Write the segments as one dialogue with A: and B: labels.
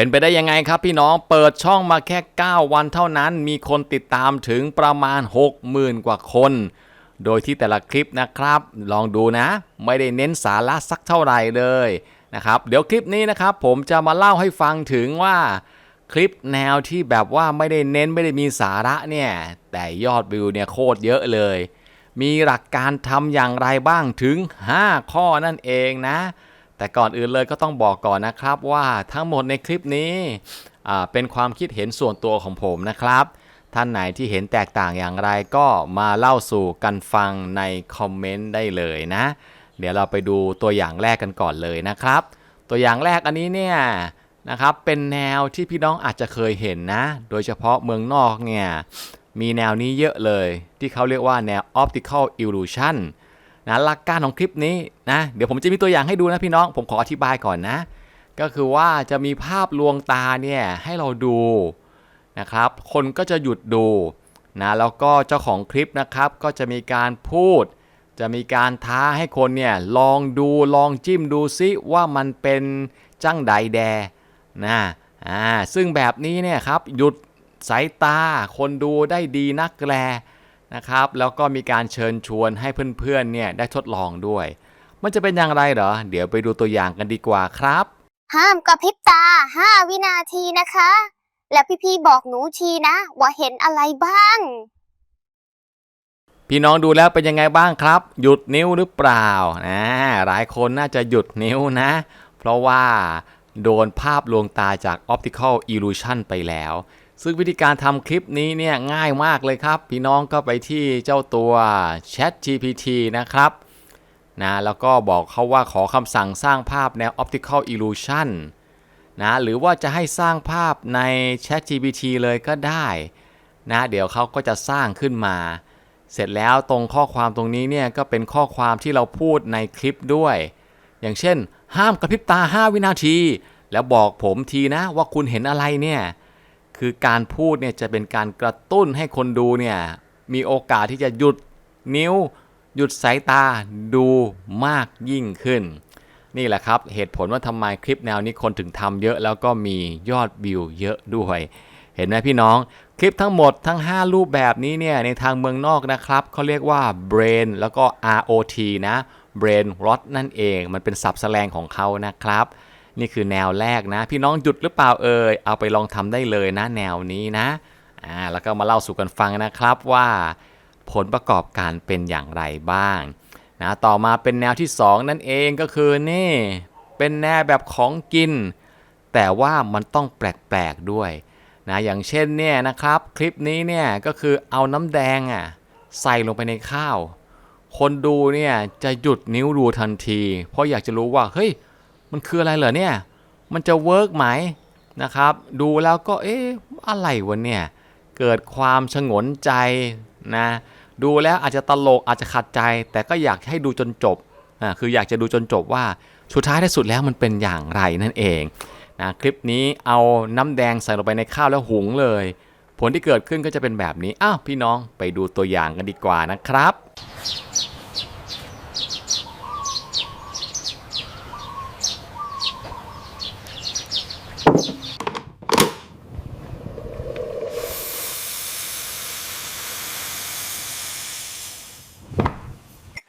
A: เป็นไปได้ยังไงครับพี่น้องเปิดช่องมาแค่ 9 วันเท่านั้น มีคนติดตามถึงประมาณ 60,000 กว่าคน โดยที่แต่ละคลิปนะครับ ลองดูนะ ไม่ได้เน้นสาระสักเท่าไหร่เลยนะครับเดี๋ยวคลิปนี้นะครับ ผมจะมาเล่าให้ฟังถึงว่าคลิปแนวที่แบบว่าไม่ได้เน้นไม่ได้มีสาระเนี่ย แต่ยอดวิวเนี่ยโคตรเยอะเลย มีหลักการทำอย่างไรบ้างถึง 5 ข้อนั่นเองนะ แต่ก่อนอื่นเลยก็ต้องบอกก่อนนะครับว่าทั้งหมดในคลิปนี้เป็นความคิดเห็นส่วนตัวของผมนะครับ ท่านไหนที่เห็นแตกต่างอย่างไรก็มาเล่าสู่กันฟังในคอมเมนต์ได้เลยนะ เดี๋ยวเราไปดูตัวอย่างแรกกันก่อนเลยนะครับ ตัวอย่างแรกอันนี้เนี่ยนะครับเป็นแนวที่พี่น้องอาจจะเคยเห็นนะ โดยเฉพาะเมืองนอกเนี่ยมีแนวนี้เยอะเลย ที่เขาเรียกว่าแนว optical illusion นะหลักการของคลิปนี้นะเดี๋ยวผมจะมีตัวอย่างให้ดูนะพี่น้อง ผมขออธิบายก่อนนะ ก็คือว่าจะมีภาพลวงตาเนี่ยให้เราดูนะครับ คนก็จะหยุดดูนะแล้วก็เจ้าของคลิปนะครับ ก็จะมีการพูด จะมีการท้าให้คนเนี่ยลองดูลองจิ้มดูซิว่ามันเป็นจังใดแดนะอ่าซึ่งแบบนี้เนี่ยครับหยุดสายตาคนดูได้ดีนักแล นะครับ แล้วก็มีการเชิญชวนให้เพื่อนๆ เนี่ยได้ทดลองด้วย มันจะเป็นอย่างไรเหรอ เดี๋ยวไปดูตัวอย่างกันดีกว่าครับ
B: ห้ามกระพริบตา 5 วินาทีนะคะ และพี่ๆ บอกหนูทีนะ ว่าเห็นอะไรบ้าง
A: พี่น้องดูแล้วเป็นยังไงบ้างครับ หยุดนิ้วหรือเปล่านะหลายคนน่าจะหยุดนิ้วนะ เพราะว่าโดนภาพลวงตาจาก Optical Illusion ไปแล้ว ซึ่งวิธีการทำคลิปนี้เนี่ยง่ายมากเลยครับ พี่น้องก็ไปที่เจ้าตัว Chat GPT นะครับนะแล้วก็บอกเขาว่าขอคำสั่งสร้างภาพแนว Optical Illusion นะหรือว่าจะให้สร้างภาพใน Chat GPT เลยก็ได้นะเดี๋ยวเขาก็จะสร้างขึ้นมา เสร็จแล้วตรงข้อความตรงนี้เนี่ยก็เป็นข้อความที่เราพูดในคลิปด้วย อย่างเช่น ห้ามกระพริบตา 5 วินาที แล้วบอกผมทีนะว่าคุณเห็นอะไรเนี่ย คือการพูดเนี่ยจะเป็นการกระตุ้นให้คนดูเนี่ยมีโอกาสที่จะหยุดนิ้ว หยุดสายตาดูมากยิ่งขึ้น นี่แหละครับเหตุผลว่าทำไมคลิปแนวนี้คนถึงทำเยอะแล้วก็มียอดวิวเยอะด้วย เห็นไหมพี่น้องคลิปทั้งหมดทั้ง 5 รูปแบบนี้เนี่ยในทางเมืองนอกนะครับเขาเรียกว่า brain แล้วก็ ROT นะ brain rot นั่นเอง มันเป็นศัพท์แสลงของเขานะครับ นี่คือแนวแรกนะ พี่น้องหยุดหรือเปล่าเอ่ยเอาไปลองทำได้เลยนะแนวนี้นะอ่าแล้วก็มาเล่าสู่กันฟังนะครับว่า ผลประกอบการเป็นอย่างไรบ้างนะต่อมาเป็นแนวที่ 2 นั่นเองก็คือนี่เป็นแนวแบบของกิน แต่ว่ามันต้องแปลกๆด้วยนะอย่างเช่นเนี่ยนะครับคลิปนี้เนี่ยก็คือเอาน้ำแดงอะใส่ลงไปในข้าว คนดูเนี่ยจะหยุดนิ้วดูทันที เพราะอยากจะรู้ว่าเฮ้ย มันคืออะไรเหรอเนี่ย มันจะเวิร์กไหมนะครับ ดูแล้วก็เอ๊ะอะไรวะเนี่ย เกิดความชงนใจนะ ดูแล้วอาจจะตลกอาจจะขัดใจ แต่ก็อยากให้ดูจนจบอ่าคืออยากจะดูจนจบว่าสุดท้ายที่สุดแล้วมันเป็นอย่างไรนั่นเองนะคลิปนี้เอาน้ำแดงใส่ลงไปในข้าวแล้วหุงเลย ผลที่เกิดขึ้นก็จะเป็นแบบนี้ อ้าวพี่น้องไปดูตัวอย่างกันดีกว่านะครับ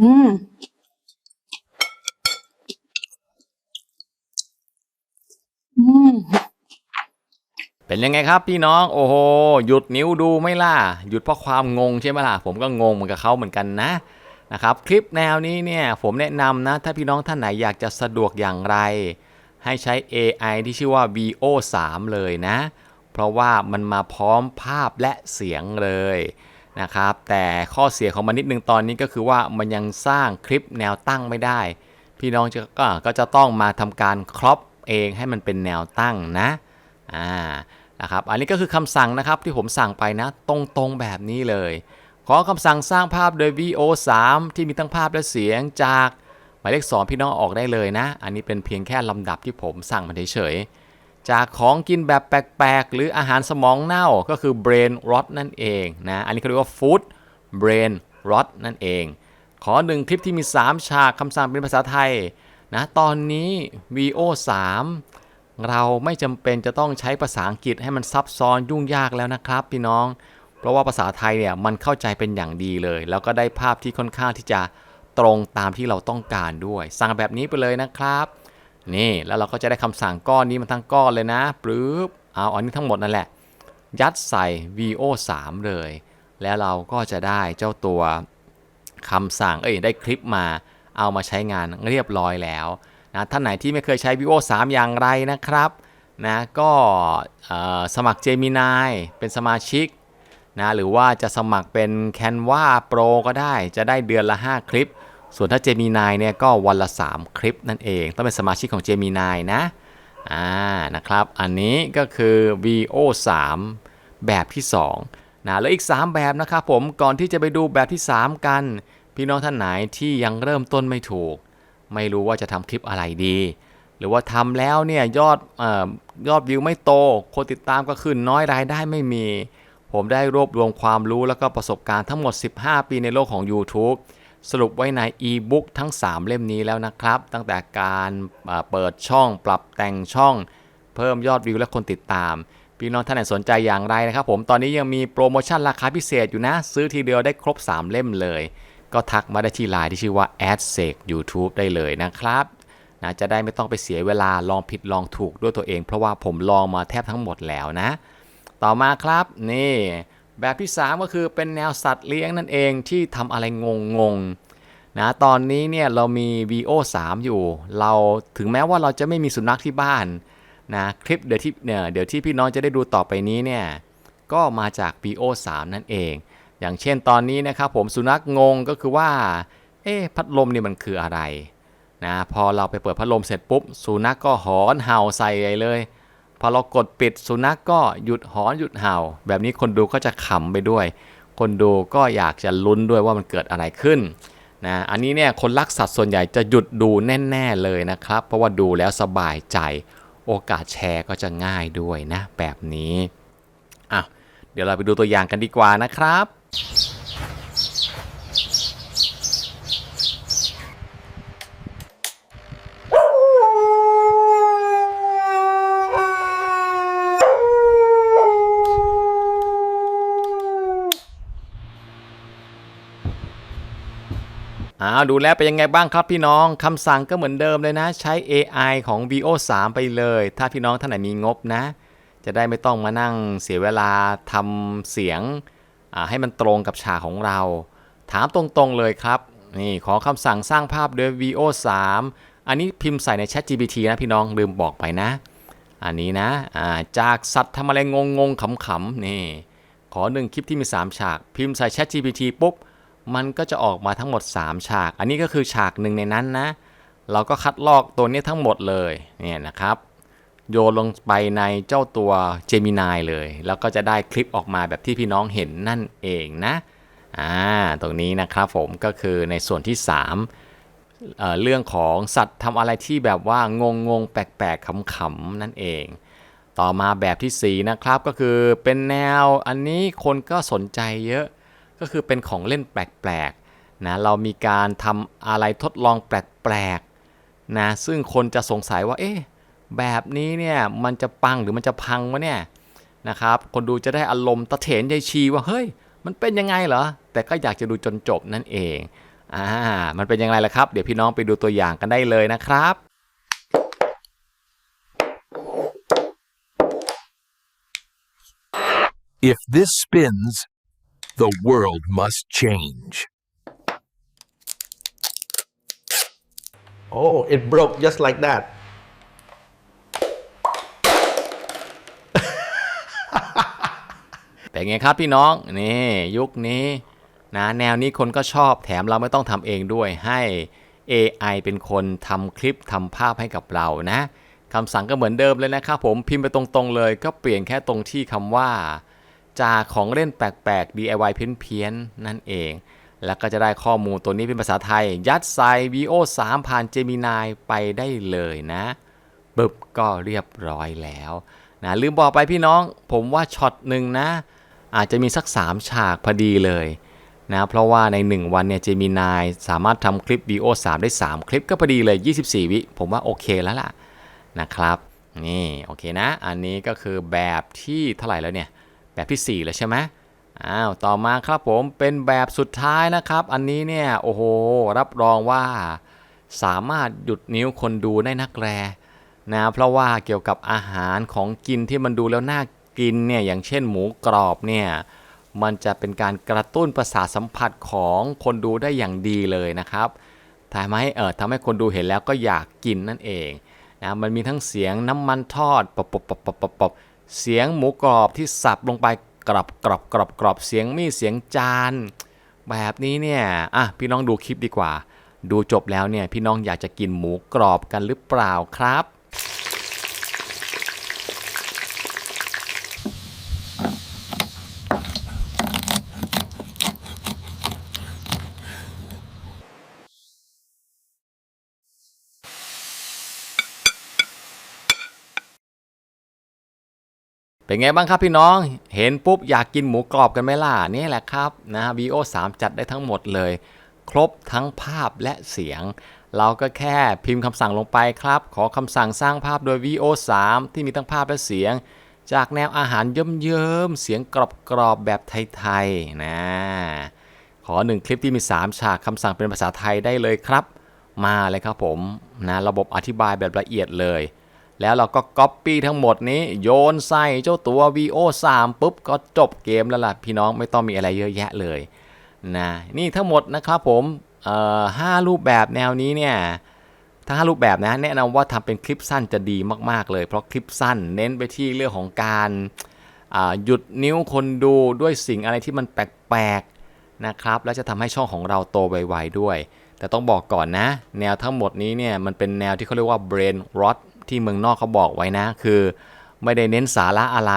C: อืม อืม
A: เป็นยังไงครับพี่น้อง โอ้โห หยุดนิ้วดูไม่ล่ะ หยุดเพราะความงงใช่ไหมล่ะ ผมก็งงเหมือนกับเขาเหมือนกันนะนะครับ คลิปแนวนี้เนี่ย ผมแนะนำนะ ถ้าพี่น้องท่านไหนอยากจะสะดวกอย่างไร ให้ใช้ AI ที่ชื่อว่า VO 3 เลยนะ เพราะว่ามันมาพร้อมภาพและเสียงเลย นะครับ แต่ข้อเสียของมันนิดนึงตอนนี้ก็คือว่ามันยังสร้างคลิปแนวตั้งไม่ได้ พี่น้องจะก็ก็จะต้องมาทำการครอปเองให้มันเป็นแนวตั้งนะอ่านะครับอันนี้ก็คือคำสั่งนะครับที่ผมสั่งไปนะตรงๆแบบนี้เลย ขอคำสั่งสร้างภาพโดย VO 3ที่มีทั้งภาพและเสียงจากหมายเลข2พี่น้องออกได้เลยนะ อันนี้เป็นเพียงแค่ลำดับที่ผมสั่งมาเฉยๆ จากของกินแบบแปลกๆ หรืออาหารสมองเน่าก็คือ brain rot นั่นเองนะ อันนี้เขาเรียกว่า food brain rot นั่นเอง ขอหนึ่งคลิปที่มี 3 ฉากคำสั่งเป็นภาษาไทยนะตอนนี้ VO 3เราไม่จำเป็นจะต้องใช้ภาษาอังกฤษให้มันซับซ้อนยุ่งยากแล้วนะครับพี่น้อง เพราะว่าภาษาไทยเนี่ยมันเข้าใจเป็นอย่างดีเลย แล้วก็ได้ภาพที่ค่อนข้างที่จะตรงตามที่เราต้องการด้วย สั่งแบบนี้ไปเลยนะครับ นี่แล้วเราก็จะได้คำสั่งก้อนนี้มันทั้งก้อนเลยนะปึ๊บเอาอันนี้ทั้งหมดนั่นแหละ ยัดใส่ VO 3เลย แล้วเราก็จะได้เจ้าตัวคำสั่งเอ้ยได้คลิปมา เอามาใช้งานเรียบร้อยแล้วนะท่านไหนที่ไม่เคยใช้ VO 3 อย่างไรนะครับนะก็สมัคร Gemini เป็นสมาชิกนะหรือว่าจะสมัครเป็น Canva Pro ก็ได้จะได้เดือนละ 5 คลิป ส่วนถ้า Gemini เนี่ยก็วันละ 3 คลิปนั่นเอง ต้องเป็นสมาชิกของ Gemini นะอ่านะครับ อันนี้ก็คือ VO 3แบบที่2นะแล้วอีก 3 แบบนะครับผมก่อนที่จะไปดูแบบที่ 3 กัน พี่น้องท่านไหนที่ยังเริ่มต้นไม่ถูก ไม่รู้ว่าจะทำคลิปอะไรดี หรือว่าทำแล้วเนี่ยยอดออยอดวิวไม่โต คนติดตามก็ขึ้นน้อยรายได้ไม่มี ผมได้รวบรวมความรู้แล้วก็ประสบการณ์ทั้งหมด 15 ปีในโลกของ YouTube สรุปไว้ในอีบุ๊กทั้ง 3 เล่มนี้แล้วนะครับ ตั้งแต่การเปิดช่องปรับแต่งช่อง เพิ่มยอดวิวและคนติดตาม พี่น้องท่านไหนสนใจอย่างไรนะครับผมตอนนี้ยังมีโปรโมชั่นราคาพิเศษอยู่นะ ซื้อทีเดียวได้ครบ 3 เล่มเลย ก็ทักมาได้ที่ไลน์ที่ชื่อว่า a d s e c YouTube ได้เลยนะครับนะจะได้ไม่ต้องไปเสียเวลาลองผิดลองถูกด้วยตัวเอง เพราะว่าผมลองมาแทบทั้งหมดแล้วนะ ต่อมาครับนี่ แบบที่ 3 ก็คือเป็นแนวสัตว์เลี้ยงนั่นเองที่ทำอะไรงงงๆนะตอนนี้เนี่ยเรามี VO 3อยู่ เราถึงแม้ว่าเราจะไม่มีสุนัขที่บ้านนะคลิปเดี๋ยวที่เนี่ยเดี๋ยวที่พี่น้องจะได้ดูต่อไปนี้เนี่ยก็มาจาก VO 3นั่นเอง อย่างเช่นตอนนี้นะครับผมสุนัขงงก็คือว่าเอ๊พัดลมนี่มันคืออะไรนะพอเราไปเปิดพัดลมเสร็จปุ๊บสุนัขก็หอนเห่าใส่เลย พอเรากดปิดสุนัขกก็หยุดหอนหยุดเห่า แบบนี้คนดูก็จะขำไปด้วย คนดูก็อยากจะลุ้นด้วยว่ามันเกิดอะไรขึ้นนะ อันนี้เนี่ยคนรักสัตว์ส่วนใหญ่จะหยุดดูแน่ ๆเลยนะครับ เพราะว่าดูแล้วสบายใจ โอกาสแชร์ก็จะง่ายด้วยนะ แบบนี้อะเดี๋ยวเราไปดูตัวอย่างกันดีกว่านะครับ อ้าดูแลเป็นยังไงบ้างครับพี่น้องคำสั่งก็เหมือนเดิมเลยนะ ใช้ AI ของ VO 3ไปเลย ถ้าพี่น้องท่านไหนมีงบนะ จะได้ไม่ต้องมานั่งเสียเวลาทำเสียงให้มันตรงกับฉากของเรา ถามตรงๆเลยครับ นี่ขอคำสั่งสร้างภาพด้วย VO 3อันนี้พิมพ์ใส่ใน Chat GPT นะพี่น้องลืมบอกไปนะ อันนี้นะาจากสัตว์ทำอะไรงงงๆขำๆนี่ ขอหนึ่งคลิปที่มี 3 ฉาก พิมพ์ใส่ Chat GPT ปุ๊บ มันก็จะออกมาทั้งหมด 3 ฉาก อันนี้ก็คือฉากหนึ่งในนั้นนะ เราก็คัดลอกตัวนี้ทั้งหมดเลยเนี่ยนะครับ โยนลงไปในเจ้าตัว Gemini เลย แล้วก็จะได้คลิปออกมาแบบที่พี่น้องเห็นนั่นเองนะอ่าตรงนี้นะครับผมก็คือในส่วนที่ 3เเรื่องของสัตว์ทำอะไรที่แบบว่างงงๆแปลกๆขำๆนั่นเองต่อมาแบบทีสี่ 4 นะครับก็คือเป็นแนวอันนี้คนก็สนใจเยอะ ก็คือเป็นของเล่นแปลกๆนะเรามีการทำอะไรทดลองแปลกๆนะซึ่งคนจะสงสัยว่าเอ๊ะแบบนี้เนี่ยมันจะปังหรือมันจะพังวะเนี่ยนะครับคนดูจะได้อารมณ์ตะเถนยายชีว่าเฮ้ยมันเป็นยังไงเหรอแต่ก็อยากจะดูจนจบนั่นเองอ่ามันเป็นยังไงล่ะครับ เดี๋ยวพี่น้องไปดูตัวอย่างกันได้เลยนะครับ
D: If this spins, the world must change.
E: Oh, it broke just like that.
A: เป็นไงครับพี่น้อง นี่ยุคนี้นะแนวนี้คนก็ชอบแถมเราไม่ต้องทำเองด้วยให้ AI เป็นคนทำคลิปทำภาพให้กับเรานะคำสั่งก็เหมือนเดิมเลยนะครับผมพิมพ์ไปตรงๆเลย ก็เปลี่ยนแค่ตรงที่คำว่า จากของเล่นแปลกๆ DIY เพี้ยนๆ นั่นเอง แล้วก็จะได้ข้อมูลตัวนี้เป็นภาษาไทย ยัดใส่ VO 3 ผ่าน Gemini ไปได้เลยนะบึบก็เรียบร้อยแล้วนะลืมบอกไปพี่น้อง ผมว่าช็อตหนึ่งนะ อาจจะมีสัก 3 ฉากพอดีเลยนะเพราะว่าใน 1 วันเนี่ย Gemini สามารถทำคลิป VO 3ได้ 3 คลิปก็พอดีเลย 24 วิผมว่าโอเคแล้วล่ะนะครับ นี่โอเคนะ อันนี้ก็คือแบบที่เท่าไหร่แล้วเนี่ย แบบที่4แล้วใช่ไหมอ้าวต่อมาครับผมเป็นแบบสุดท้ายนะครับ อันนี้เนี่ยโอ้โหรับรองว่าสามารถหยุดนิ้วคนดูได้นักแรนะเพราะว่าเกี่ยวกับอาหารของกินที่มันดูแล้วน่ากินเนี่ยอย่างเช่นหมูกรอบเนี่ยมันจะเป็นการกระตุ้นประสาทสัมผัสของคนดูได้อย่างดีเลยนะครับทำให้เออทำให้คนดูเห็นแล้วก็อยากกินนั่นเองนะมันมีทั้งเสียงน้ำมันทอดปบปบปบปบปบปบ เสียงหมูกรอบที่สับลงไปกรอบกรอบกรอบกรอบเสียงมีเสียงจาน แบบนี้เนี่ยอะพี่น้องดูคลิปดีกว่า ดูจบแล้วเนี่ยพี่น้องอยากจะกินหมูกรอบกันหรือเปล่าครับ เป็นไงบ้างครับพี่น้อง เห็นปุ๊บอยากกินหมูกรอบกันไหมล่ะนี่แหละครับนะ VO 3จัดได้ทั้งหมดเลย ครบทั้งภาพและเสียง เราก็แค่พิมพ์คำสั่งลงไปครับ ขอคำสั่งสร้างภาพโดย VO 3ที่มีทั้งภาพและเสียง จากแนวอาหารเยิ้มๆเสียงกรอบๆแบบไทยๆนะขอหนึ่งคลิปที่มี 3 ฉากคำสั่งเป็นภาษาไทยได้เลยครับ มาเลยครับผมนะระบบอธิบายแบบละเอียดเลย แล้วเราก็ Copy ทั้งหมดนี้โยนใส่เจ้าตัว VO 3 ปุ๊บก็จบเกมแล้วล่ะพี่น้องไม่ต้องมีอะไรเยอะแยะเลยนะนี่ทั้งหมดนะครับผมห้ารูปแบบแนวนี้เนี่ยทั้งห้ารูปแบบนะแนะนำว่าทำเป็นคลิปสั้นจะดีมาก ๆ เลย เพราะคลิปสั้นเน้นไปที่เรื่องของการหยุดนิ้วคนดูด้วยสิ่งอะไรที่มันแปลกๆนะครับแล้วจะทำให้ช่องของเราโตไวๆด้วย แต่ต้องบอกก่อนนะ แนวทั้งหมดนี้เนี่ยมันเป็นแนวที่เขาเรียกว่า brain rot ที่เมืองนอกเขาบอกไว้นะ คือ ไม่ได้เน้นสาระอะไร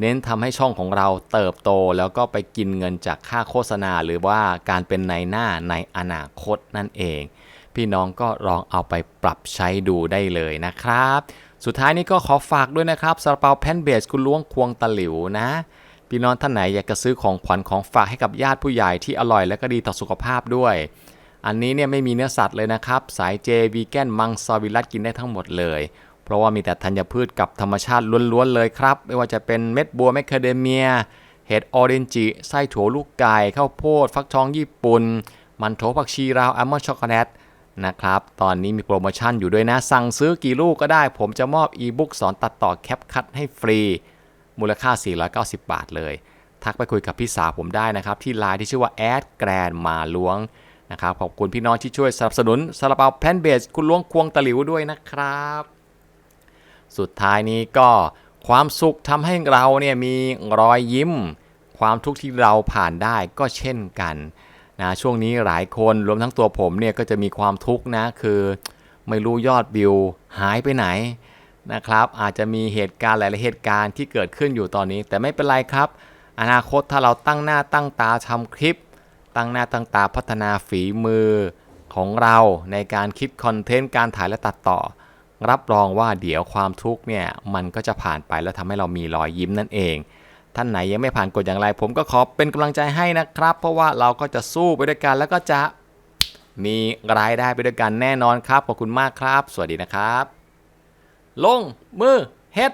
A: เน้นทำให้ช่องของเราเติบโต แล้วก็ไปกินเงินจากค่าโฆษณา หรือว่าการเป็นในหน้าในอนาคตนั่นเอง พี่น้องก็ลองเอาไปปรับใช้ดูได้เลยนะครับ สุดท้ายนี้ก็ขอฝากด้วยนะครับซาลาเปาแพนเบสคุณล้วงควงตะหลิวนะพี่น้องท่านไหนอยากจะซื้อของขวัญของฝากให้กับญาติผู้ใหญ่ที่อร่อยและก็ดีต่อสุขภาพด้วย อันนี้เนี่ยไม่มีเนื้อสัตว์เลยนะครับ สายเจวีแกนมังสวิรัตกินได้ทั้งหมดเลย เพราะว่ามีแต่ธัญพืชกับธรรมชาติล้วนๆเลยครับ ไม่ว่าจะเป็นเม็ดบัวแมคคาเดเมีย เห็ดออเรนจิ ไส้ถั่วลูกไก่ข้าวโพด ฟักทองญี่ปุ่น มันโถผักชีราวอัลมอนด์ช็อกโกแลตนะครับ ตอนนี้มีโปรโมชั่นอยู่ด้วยนะ สั่งซื้อกี่ลูกก็ได้ ผมจะมอบอีบุ๊กสอนตัดต่อแคปคัดให้ฟรี มูลค่า 490 บาทเลย ทักไปคุยกับพี่สาวผมได้นะครับ ที่ไลน์ที่ชื่อว่าแอดแกรนมาล้วง นะครับขอบคุณพี่น้องที่ช่วยสนับสนุนซาลาเปาแพนเบสคุณล้วงควงตะหลิวด้วยนะครับ สุดท้ายนี้ก็ความสุขทำให้เราเนี่ยมีรอยยิ้ม ความทุกข์ที่เราผ่านได้ก็เช่นกันนะช่วงนี้หลายคนรวมทั้งตัวผมเนี่ยก็จะมีความทุกข์นะคือไม่รู้ยอดวิวหายไปไหนนะครับอาจจะมีเหตุการณ์หลายๆเหตุการณ์ที่เกิดขึ้นอยู่ตอนนี้ แต่ไม่เป็นไรครับ อนาคตถ้าเราตั้งหน้าตั้งตาทำคลิป ตั้งหน้าตั้งตาพัฒนาฝีมือของเราในการคิดคอนเทนต์การถ่ายและตัดต่อ รับรองว่าเดี๋ยวความทุกข์เนี่ยมันก็จะผ่านไปแล้วทำให้เรามีรอยยิ้มนั่นเอง ท่านไหนยังไม่ผ่านกฎอย่างไร ผมก็ขอเป็นกำลังใจให้นะครับ เพราะว่าเราก็จะสู้ไปด้วยกันแล้วก็จะมีรายได้ไปด้วยกันแน่นอนครับขอบคุณมากครับ สวัสดีนะครับ ลงมือเฮ็ด